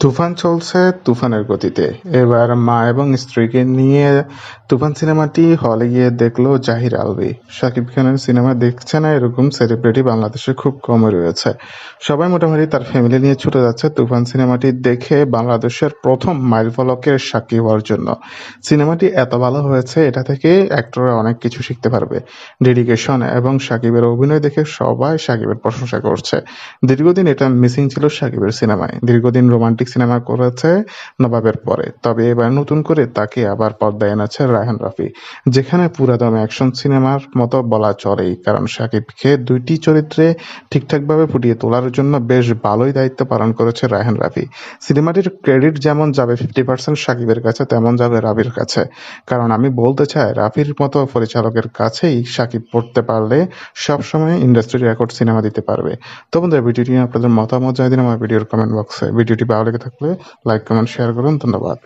তুফান চলছে তুফানের গতিতে। এবার মা এবং স্ত্রীকে নিয়ে তুফান সিনেমাটি হলে গিয়ে দেখল জাহির আলভি। শাকিব খানের সিনেমা দেখছে না এরকম সেলিব্রিটি বাংলাদেশে খুব কমই রয়েছে। সবাই মোটামুটি তার ফ্যামিলি নিয়ে ছুটে যাচ্ছে তুফান সিনেমাটি দেখে বাংলাদেশের প্রথম মাইল ফলকের সাক্ষী হওয়ার জন্য। সিনেমাটি এত ভালো হয়েছে, এটা থেকে অ্যাক্টররা অনেক কিছু শিখতে পারবে। ডেডিকেশন এবং সাকিবের অভিনয় দেখে সবাই সাকিবের প্রশংসা করছে। দীর্ঘদিন এটা মিসিং ছিল সাকিবের সিনেমায়। দীর্ঘদিন রোমান্টিক সিনেমা করেছে নবাবের পরে। তবে এবার নতুন করে তাকে আবার পর্দায় এনেছে রায়হান রাফি, যেখানে পুরাদম অ্যাকশন সিনেমার মতো বলা চলেই, কারণ সাকিবকে দুইটি চরিত্রে ঠিকঠাকভাবে ফুটিয়ে তোলার জন্য বেশ ভালোই দায়িত্ব পালন করেছে রায়হান রাফি। সিনেমাটির ক্রেডিট যেমন যাবে ফিফটি পার্সেন্ট সাকিবের কাছে, তেমন যাবে রাফির কাছে। কারণ আমি বলতে চাই, রাফির মতো পরিচালকের কাছেই সাকিব পড়তে পারলে সবসময় ইন্ডাস্ট্রি রেকর্ড সিনেমা দিতে পারবে। তো বন্ধুরা, ভিডিওটি আপনাদের মতামত জানিয়ে দিন আমার ভিডিওর কমেন্ট বক্সে ভিডিওটি ভালো লেগে থাকলে লাইক কমেন্ট শেয়ার করুন ধন্যবাদ।